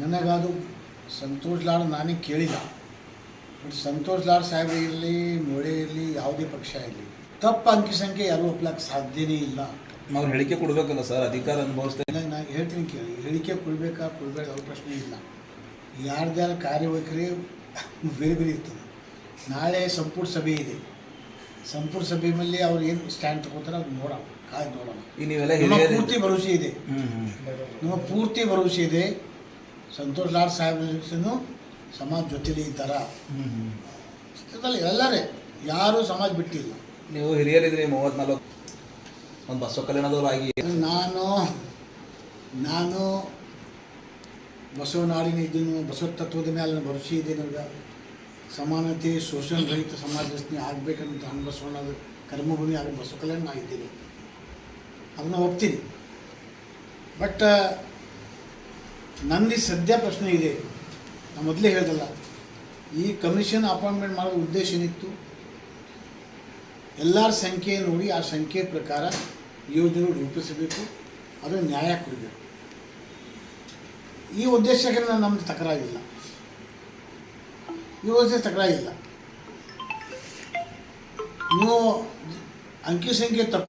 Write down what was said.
ನನಗದು ಸಂತೋಷ್ ಲಾಡ್ ನಾನೇ ಕೇಳಿಲ್ಲ. ಬಟ್ ಸಂತೋಷ್ ಲಾಡ್ ಸಾಹೇಬ್ರು ಇರಲಿ ಮೊಳೆ ಇರಲಿ ಯಾವುದೇ ಪಕ್ಷ ಇರಲಿ ತಪ್ಪು ಅಂಕಿ ಸಂಖ್ಯೆ ಯಾರು ಒಪ್ಲಕ್ಕೆ ಸಾಧ್ಯನೇ ಇಲ್ಲ. ನಾವು ಹೇಳಿಕೆ ಕೊಡಬೇಕಲ್ಲ ಸರ್ ಅಧಿಕಾರ ಅನುಭವಿಸ್ತಾ ಇಲ್ಲ ನಾ ಹೇಳ್ತೀನಿ ಕೇಳಿ ಹೇಳಿಕೆ ಕೊಡಬೇಕಾ ಕೊಡಬೇಡ ಯಾವ ಪ್ರಶ್ನೆ ಇಲ್ಲ ಯಾರ್ದಾರು ಕಾರ್ಯವೈಖರಿ ಬೇರೆ ಬೇರೆ ಇರ್ತದೆ. ನಾಳೆ ಸಂಪುಟ ಸಭೆ ಇದೆ. ಸಂಪುಟ ಸಭೆ ಮೇಲೆ ಅವ್ರು ಏನು ಸ್ಟ್ಯಾಂಡ್ ತಗೋತಾರೆ ಅದು ನೋಡೋಣ ಕಾಯ್ದು ನೋಡೋಣ. ಪೂರ್ತಿ ಭರವಸೆ ಇದೆ. ನಮ್ಮ ಪೂರ್ತಿ ಭರವಸೆ ಇದೆ. ಸಂತೋಷ್ ಲಾಡ್ ಸಾಹೇಬ್ ಸಮಾಜ ಜೊತೆಲಿ ಇದ್ದಾರ? ಚಿತ್ರದಲ್ಲಿ ಎಲ್ಲರೇ ಯಾರೂ ಸಮಾಜ ಬಿಟ್ಟಿಲ್ಲ. ನೀವು ಹಿರಿಯರಿದ್ರಿ ಮೂವತ್ನಾಲ್ಕು ಒಂದು ಬಸವ ಕಲ್ಯಾಣದವ್ರು ಆಗಿ ನಾನು ನಾನು ಬಸವನಾಡಿನ ಇದ್ದೀನಿ ಬಸವ ತತ್ವದ ಮೇಲೆ ಭರವಸೆ ಇದ್ದೀನಿ ಸಮಾನತೆ ಶೋಷಣ ರಹಿತ ಸಮಾಜ ರಚನೆ ಆಗಬೇಕಂತ ನಾನು ಬಸವಣ್ಣದ ಕರ್ಮಭೂಮಿ ಆಗ ಬಸವ ಕಲ್ಯಾಣ ಇದ್ದೀನಿ ಅದನ್ನ ಒಪ್ತೀನಿ. ಬಟ್ ನಂದು ಸದ್ಯ ಪ್ರಶ್ನೆ ಇದೆ. ನಾನು ಮೊದಲೇ ಹೇಳ್ದಲ್ಲ, ಈ ಕಮಿಷನ್ ಅಪಾಯಿಂಟ್ಮೆಂಟ್ ಮಾಡೋ ಉದ್ದೇಶ ಏನಿತ್ತು? ಎಲ್ಲರ ಸಂಖ್ಯೆ ನೋಡಿ, ಆ ಸಂಖ್ಯೆ ಪ್ರಕಾರ ಯೋಜನೆಗಳು ರೂಪಿಸಬೇಕು, ಅದು ನ್ಯಾಯ ಕೊಡಬೇಕು. ಈ ಉದ್ದೇಶಕ್ಕೆ ನಮ್ಮದು ತಕರಾರಿಲ್ಲ. ಈ ಉದ್ದೇಶ ತಕರಾರಿಲ್ಲ. ನೀವು ಅಂಕಿ ಸಂಖ್ಯೆ ತಪ್ಪು